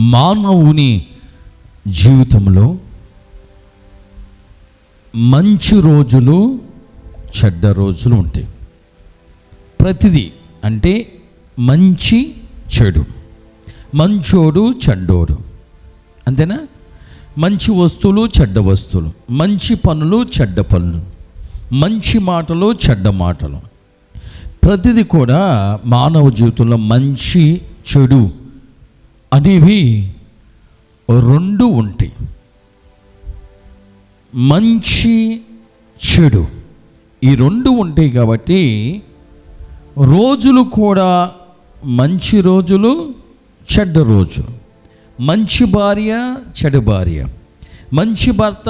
మానవుని జీవితంలో మంచి రోజులు చెడ్డ రోజులు ఉంటాయి. ప్రతిదీ అంటే మంచి చెడు. మంచోడు చెడ్డోడు. అంతేనా? మంచి వస్తువులు చెడ్డ వస్తువులు. మంచి పనులు చెడ్డ పనులు. మంచి మాటలు చెడ్డ మాటలు. ప్రతిదీ కూడా మానవ జీవితంలో మంచి చెడు అనేవి రెండు ఉంటాయి మంచి చెడు. ఈ రెండు ఉంటాయి కాబట్టి రోజులు కూడా మంచి రోజులు చెడ్డ రోజు మంచి భార్య చెడు భార్య. మంచి భర్త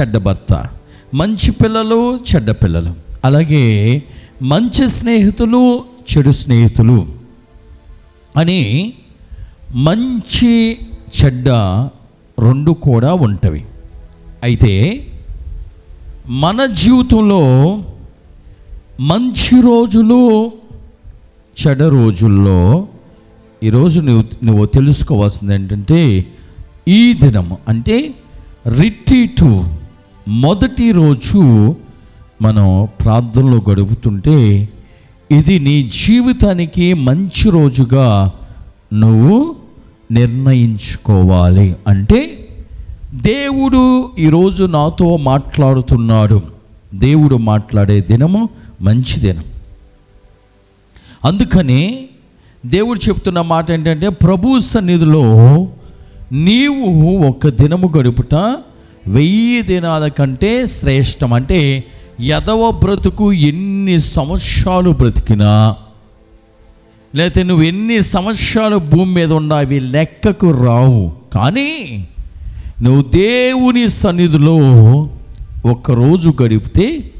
చెడ్డ భర్త. మంచి పిల్లలు చెడ్డ పిల్లలు. అలాగే మంచి స్నేహితులు చెడు స్నేహితులు అని మంచి చెడ్డ రెండు కూడా ఉంటవి. అయితే మన జీవితంలో మంచి రోజులు చెడ రోజుల్లో ఈరోజు నువ్వు నువ్వు తెలుసుకోవాల్సింది ఏంటంటే ఈ దినం అంటే రిట్రీటు మొదటి రోజు మనం ప్రార్థనలో గడుపుతుంటే ఇది నీ జీవితానికి మంచి రోజుగా నువ్వు నిర్ణయించుకోవాలి. అంటే దేవుడు ఈరోజు నాతో మాట్లాడుతున్నాడు. దేవుడు మాట్లాడే దినము మంచి దినం. అందుకని దేవుడు చెప్తున్న మాట ఏంటంటే ప్రభు సన్నిధిలో నీవు ఒక దినము గడుపుట వెయ్యి దినాల కంటే శ్రేష్టం. అంటే యదవ బ్రతుకు ఎన్ని సంవత్సరాలు బ్రతికినా లేకపోతే నువ్వు ఎన్ని సంవత్సరాలు భూమి మీద ఉన్నా అవి లెక్కకు రావు. కానీ నువ్వు దేవుని సన్నిధిలో ఒక్కరోజు గడిపితే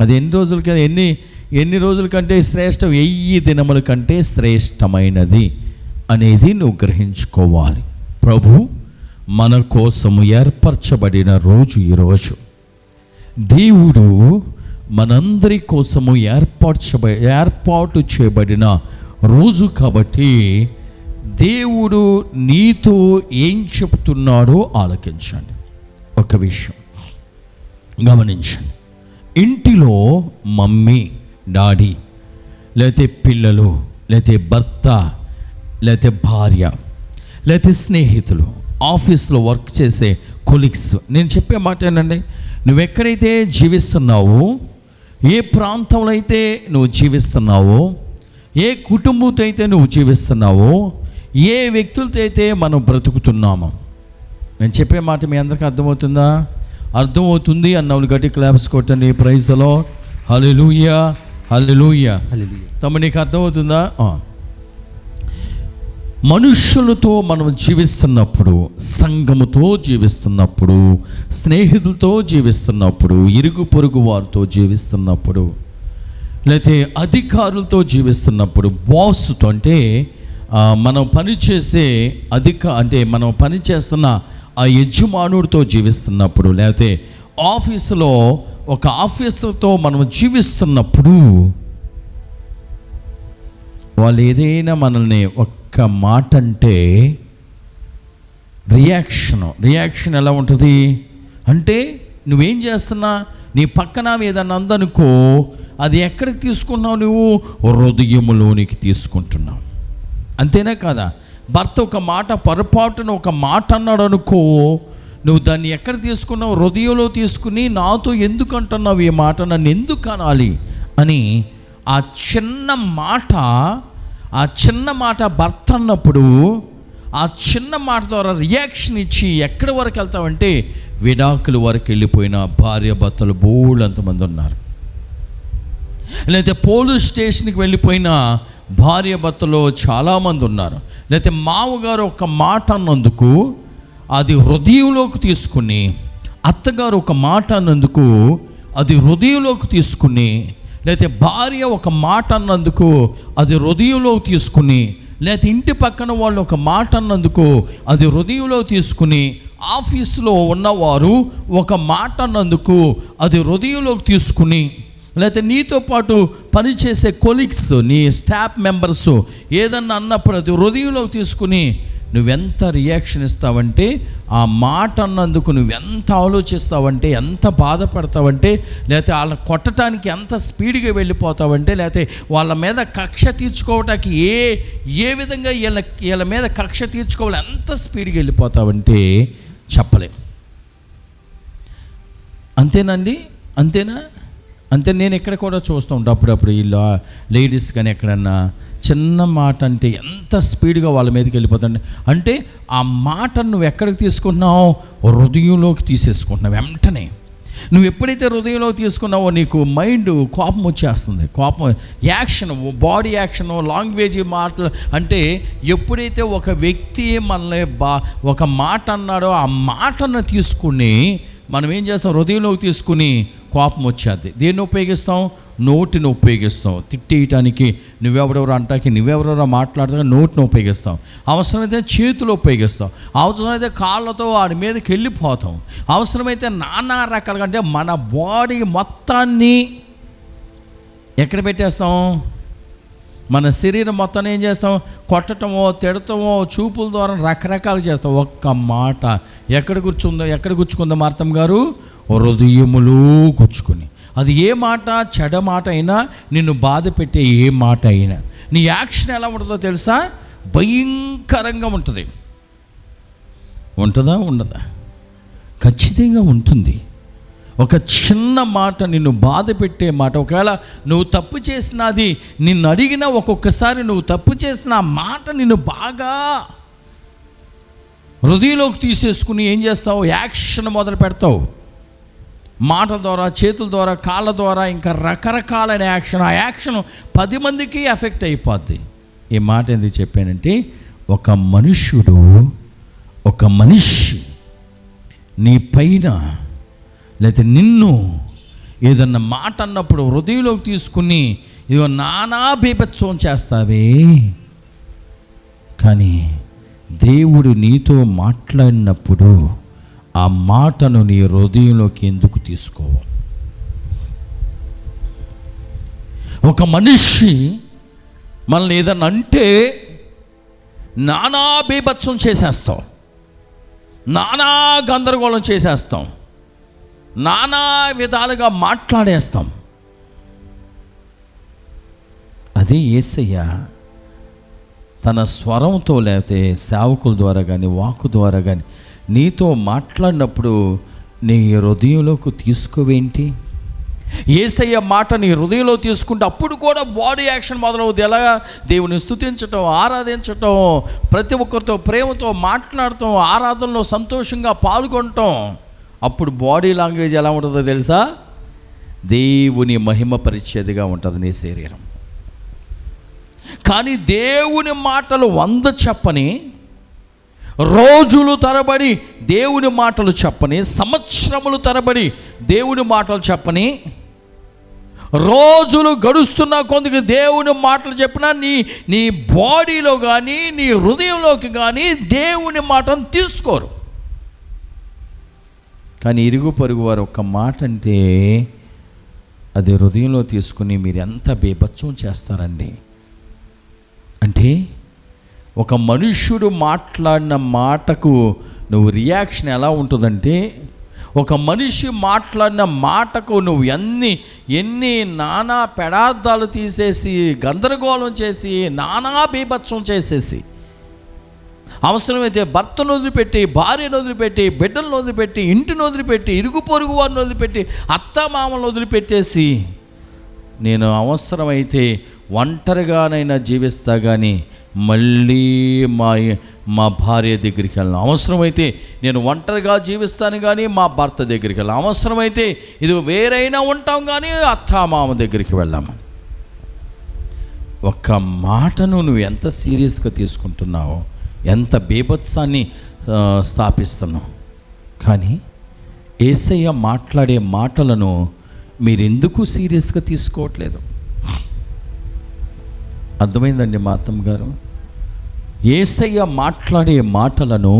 అది ఎన్ని రోజుల కదా? ఎన్ని ఎన్ని రోజుల కంటే శ్రేష్టం? వెయ్యి దినముల కంటే శ్రేష్టమైనది అనేది నువ్వు గ్రహించుకోవాలి. ప్రభు మన కోసము ఏర్పరచబడిన రోజు ఈరోజు. దేవుడు మనందరి కోసము ఏర్పరచబ ఏర్పాటు చేయబడిన రోజు కాబట్టి దేవుడు నీతో ఏం చెప్తున్నాడో ఆలకించండి. ఒక విషయం గమనించండి. ఇంటిలో మమ్మీ డాడీ లేతే పిల్లలు లేతే భర్త లేతే భార్య లేతే స్నేహితులు ఆఫీస్లో వర్క్ చేసే కొలీగ్స్ నేను చెప్పే మాట ఏంటండి నువ్వు ఎక్కడైతే జీవిస్తున్నావో ఏ ప్రాంతంలో అయితే నువ్వు జీవిస్తున్నావో ఏ కుటుంబంతో అయితే నువ్వు జీవిస్తున్నావో ఏ వ్యక్తులతో అయితే మనం బ్రతుకుతున్నామో. నేను చెప్పే మాట మీ అందరికీ అర్థమవుతుందా? అర్థమవుతుంది అన్నవులు గట్టి క్లాప్స్ కొట్టండి. ప్రైజ్లో హల్లెలూయా హల్లెలూయా తమ నీకు అర్థమవుతుందా. మనుషులతో మనం జీవిస్తున్నప్పుడు సంఘముతో జీవిస్తున్నప్పుడు స్నేహితులతో జీవిస్తున్నప్పుడు ఇరుగు పొరుగు వారితో జీవిస్తున్నప్పుడు లేకపోతే అధికారులతో జీవిస్తున్నప్పుడు బాస్తో అంటే మనం పనిచేసే అధిక అంటే మనం పనిచేస్తున్న ఆ యజమానుడితో జీవిస్తున్నప్పుడు లేకపోతే ఆఫీసులో ఒక ఆఫీసుతో మనం జీవిస్తున్నప్పుడు వాళ్ళు ఏదైనా మనల్ని ఒక్క మాట అంటే రియాక్షన్ రియాక్షన్ ఎలా ఉంటుంది? అంటే నువ్వేం చేస్తున్నా? నీ పక్కన ఏదన్నా అందనుకో అది ఎక్కడికి తీసుకున్నావు నువ్వు? హృదయములోనికి తీసుకుంటున్నావు. అంతేనా కదా? భర్త ఒక మాట పొరపాటున ఒక మాట అన్నాడు అనుకో నువ్వు దాన్ని ఎక్కడ తీసుకున్నావు? హృదయంలో తీసుకుని నాతో ఎందుకు అంటున్నావు ఈ మాట? నన్ను ఎందుకు అనాలి? అని ఆ చిన్న మాట ఆ చిన్న మాట భర్త అన్నప్పుడు ఆ చిన్న మాట ద్వారా రియాక్షన్ ఇచ్చి ఎక్కడి వరకు వెళ్తావంటే విడాకుల వరకు వెళ్ళిపోయిన భార్య భర్తలు బోళ్ళు అంతమంది ఉన్నారు. లేకపోతే పోలీస్ స్టేషన్కి వెళ్ళిపోయిన భార్య భర్తలో చాలామంది ఉన్నారు. లేకపోతే మామగారు ఒక మాట అన్నందుకు అది హృదయంలోకి తీసుకుని అత్తగారు ఒక మాట అన్నందుకు అది హృదయంలోకి తీసుకుని లేకపోతే భార్య ఒక మాట అన్నందుకు అది హృదయంలోకి తీసుకుని లేకపోతే ఇంటి పక్కన వాళ్ళు ఒక మాట అన్నందుకు అది హృదయంలో తీసుకుని ఆఫీసులో ఉన్నవారు ఒక మాట అన్నందుకు అది హృదయంలోకి తీసుకుని లేకపోతే నీతో పాటు పనిచేసే కొలీగ్స్ నీ స్టాఫ్ మెంబర్స్ ఏదన్నా అన్నప్పుడు అది హృదయంలోకి తీసుకుని నువ్వెంత రియాక్షన్ ఇస్తావంటే ఆ మాట అన్నందుకు నువ్వెంత ఆలోచిస్తావంటే ఎంత బాధపడతావంటే లేకపోతే వాళ్ళని కొట్టడానికి ఎంత స్పీడ్గా వెళ్ళిపోతావంటే లేకపోతే వాళ్ళ మీద కక్ష తీర్చుకోవటానికి ఏ ఏ విధంగా వీళ్ళ వీళ్ళ మీద కక్ష తీర్చుకోవాలి ఎంత స్పీడ్గా వెళ్ళిపోతావంటే చెప్పలేం. అంతేనండి? అంతేనా? అంతే నేను ఇక్కడ కూడా చూస్తూ ఉంటాను అప్పుడప్పుడు వీళ్ళు లేడీస్ కానీ ఎక్కడన్నా చిన్న మాట అంటే ఎంత స్పీడ్గా వాళ్ళ మీదకి వెళ్ళిపోతుంది అంటే ఆ మాట నువ్వు ఎక్కడికి తీసుకుంటున్నావు? హృదయంలోకి తీసేసుకుంటున్నావు వెంటనే. నువ్వు ఎప్పుడైతే హృదయంలో తీసుకున్నావో నీకు మైండ్ కోపం వచ్చేస్తుంది. కోపం యాక్షన్ బాడీ యాక్షన్ లాంగ్వేజ్ మాటలు అంటే ఎప్పుడైతే ఒక వ్యక్తి మనల్ని బా ఒక మాట అన్నాడో ఆ మాటను తీసుకుని మనం ఏం చేస్తాం? హృదయంలోకి తీసుకుని కోపం వచ్చేది. దేన్ని ఉపయోగిస్తాం? నోటిని ఉపయోగిస్తాం. తిట్టేయటానికి నువ్వెవరెవరు అంటానికి నువ్వెవరెవరో మాట్లాడటానికి నోటిని ఉపయోగిస్తాం. అవసరమైతే చేతులు ఉపయోగిస్తాం. అవసరమైతే కాళ్ళతో వాడి మీదకి వెళ్ళిపోతాం. అవసరమైతే నానా రకాలుగా అంటే మన బాడీ మొత్తాన్ని ఎక్కడ పెట్టేస్తాం? మన శరీరం మొత్తాన్ని ఏం చేస్తాం? కొట్టటమో తిడటమో చూపుల ద్వారా రకరకాలు చేస్తాం. ఒక్క మాట ఎక్కడ కూర్చుందో ఎక్కడ కూర్చుకుందో మార్తం గారు? హృదయములో కూర్చుకుని అది ఏ మాట చెడ మాట అయినా నిన్ను బాధ పెట్టే ఏ మాట అయినా. నీ యాక్షన్ ఎలా ఉంటుందో తెలుసా? భయంకరంగా ఉంటుంది. ఉంటుందా? ఉండదా? ఖచ్చితంగా ఉంటుంది. ఒక చిన్న మాట నిన్ను బాధ పెట్టే మాట. ఒకవేళ నువ్వు తప్పు చేసినది నిన్ను అడిగిన ఒక్కొక్కసారి నువ్వు తప్పు చేసిన మాట నిన్ను బాగా హృదయంలోకి తీసేసుకుని ఏం చేస్తావు? యాక్షన్ మొదలు పెడతావు. మాటల ద్వారా చేతుల ద్వారా కాళ్ళ ద్వారా ఇంకా రకరకాలైన యాక్షన్. ఆ యాక్షన్ పది మందికి ఎఫెక్ట్ అయిపోద్ది. ఈ మాట ఎందుకు చెప్పానంటే ఒక మనుష్యుడు ఒక మనిషి నీ పైన లేకపోతే నిన్ను ఏదన్నా మాట అన్నప్పుడు హృదయంలోకి తీసుకుని ఇదిగో నానా బీభత్సం చేస్తావే. కానీ దేవుడు నీతో మాట్లాడినప్పుడు ఆ మాటను నీ హృదయంలోకి ఎందుకు తీసుకోవు ఒక మనిషి మనల్ని ఏదన్నా అంటే నానా బీభత్సం చేసేస్తాం. నానా గందరగోళం చేసేస్తాం. నానా విధాలుగా మాట్లాడేస్తాం. అదే ఏసయ్య తన స్వరంతో లేకపోతే సేవకుల ద్వారా కానీ వాకు ద్వారా కానీ నీతో మాట్లాడినప్పుడు నీ హృదయంలోకి తీసుకువేంటి? ఏసయ్య మాట నీ హృదయంలో తీసుకుంటే అప్పుడు కూడా బాడీ యాక్షన్ మొదలవుద్ది. ఎలాగా? దేవుని స్థుతించటం ఆరాధించటం ప్రతి ఒక్కరితో ప్రేమతో మాట్లాడటం ఆరాధనలో సంతోషంగా పాల్గొనటం. అప్పుడు బాడీ లాంగ్వేజ్ ఎలా ఉంటుందో తెలుసా? దేవుని మహిమ పరిచేదిగా ఉంటుంది నీ శరీరం. కానీ దేవుని మాటలు వంద చెప్పని రోజులు తరబడి దేవుని మాటలు చెప్పని సంవత్సరములు తరబడి దేవుని మాటలు చెప్పని రోజులు గడుస్తున్న కొందుకు దేవుని మాటలు చెప్పినా నీ నీ బాడీలో కానీ నీ హృదయంలోకి కానీ దేవుని మాటను తీసుకోరు. కానీ ఇరుగు పొరుగు వారు ఒక మాట అంటే అది హృదయంలో తీసుకుని మీరు ఎంత బీభత్సం చేస్తారండి? అంటే ఒక మనుష్యుడు మాట్లాడిన మాటకు నువ్వు రియాక్షన్ ఎలా ఉంటుందంటే ఒక మనిషి మాట్లాడిన మాటకు నువ్వు ఎన్ని ఎన్ని నానా పెడార్థాలు తీసేసి గందరగోళం చేసి నానా బీభత్సం చేసేసి అవసరమైతే భర్తను వదిలిపెట్టి భార్యను వదిలిపెట్టి బిడ్డలను వదిలిపెట్టి ఇంటిని వదిలిపెట్టి ఇరుగు పొరుగు వారిని వదిలిపెట్టి అత్తమామలను వదిలిపెట్టేసి నేను అవసరమైతే ఒంటరిగానైనా జీవిస్తా కానీ మళ్ళీ మా మా భార్య దగ్గరికి వెళ్ళను. అవసరమైతే నేను ఒంటరిగా జీవిస్తాను కానీ మా భర్త దగ్గరికి వెళ్ళాను. అవసరమైతే ఇది వేరైనా ఉంటాం కానీ అత్త మామ దగ్గరికి వెళ్ళాము. ఒక్క మాటను నువ్వు ఎంత సీరియస్గా తీసుకుంటున్నావో ఎంత బీభత్సాన్ని స్థాపిస్తున్నాం స్థాపిస్తున్నావు. కానీ ఏసయ్య మాట్లాడే మాటలను మీరు ఎందుకు సీరియస్గా తీసుకోవట్లేదు? అర్థమైందండి మా అత్తమ్మ గారు? ఏసయ్య మాట్లాడే మాటలను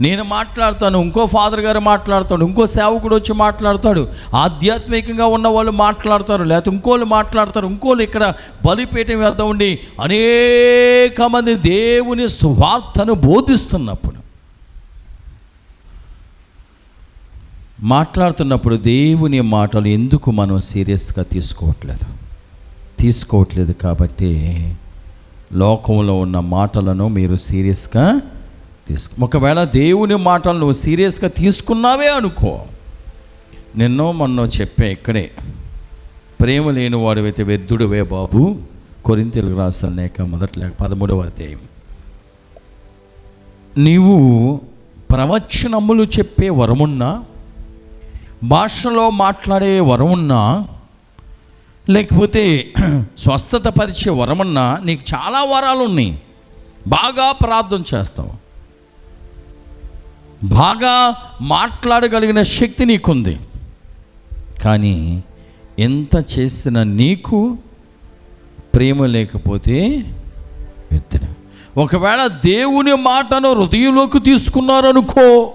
నేను మాట్లాడతాను ఇంకో ఫాదర్ గారు మాట్లాడతాడు ఇంకో సేవకుడు వచ్చి మాట్లాడతాడు ఆధ్యాత్మికంగా ఉన్న వాళ్ళు మాట్లాడతారు లేకపోతే ఇంకోళ్ళు మాట్లాడతారు ఇంకోళ్ళు ఇక్కడ బలిపీఠం వద్ద ఉండి అనేక మంది దేవుని సువార్తను బోధిస్తున్నప్పుడు మాట్లాడుతున్నప్పుడు దేవుని మాటలు ఎందుకు మనం సీరియస్గా తీసుకోవట్లేదు? తీసుకోవట్లేదు కాబట్టి లోకంలో ఉన్న మాటలను మీరు సీరియస్గా తీసుకు. ఒకవేళ దేవుని మాటలు నువ్వు సీరియస్గా తీసుకున్నావే అనుకో. నిన్నో మొన్నో చెప్పే ఇక్కడే. ప్రేమ లేని వాడివైతే వ్యర్థుడివే బాబు. కొరింతలకు రాసిన లేక మొదటి లేక పదమూడవ అధ్యాయం. నీవు ప్రవచనములు చెప్పే వరమున్నా భాషలో మాట్లాడే వరమున్నా లేకపోతే స్వస్థత పరిచే వరమున్నా నీకు చాలా వరాలు ఉన్నాయి బాగా ప్రార్థన చేస్తావు. బాగా మాట్లాడగలిగిన శక్తి నీకుంది. కానీ ఎంత చేసిన నీకు ప్రేమ లేకపోతే వ్యర్థన ఒకవేళ దేవుని మాటను హృదయంలోకి తీసుకున్నారనుకో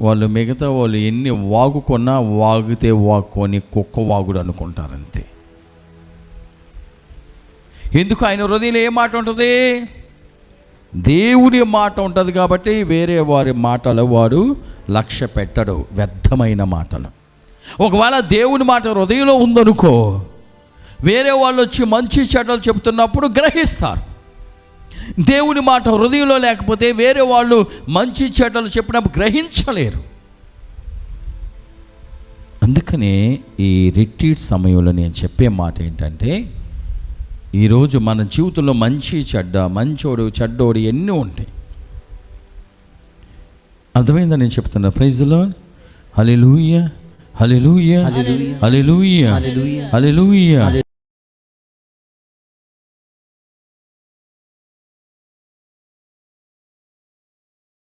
వాళ్ళు మిగతా వాళ్ళు ఎన్ని వాగుకున్నా వాగితే వాక్కొని కుక్క వాగుడు అనుకుంటారంతే. ఎందుకు ఆయన హృదయంలో ఏ మాట ఉంటుంది? దేవుని మాట ఉంటుంది కాబట్టి వేరే వారి మాటలు వాడు లక్ష్య పెట్టడు వ్యర్థమైన మాటలు. ఒకవేళ దేవుని మాట హృదయంలో ఉందనుకో వేరే వాళ్ళు వచ్చి మంచి చెడ్డలు చెబుతున్నప్పుడు గ్రహిస్తారు. దేవుని మాట హృదయంలో లేకపోతే వేరే వాళ్ళు మంచి చెడ్డలు చెప్పినప్పుడు గ్రహించలేరు. అందుకనే ఈ రిట్రీట్ సమయంలో నేను చెప్పే మాట ఏంటంటే ఈరోజు మన జీవితంలో మంచి చెడ్డ మంచోడు చెడ్డోడు ఎన్ని ఉంటాయి. అర్థమైందా నేను చెప్తున్నా? ప్రైజ్లో హలిలూయ హలిలూయ హలిలూయ హలిలూయ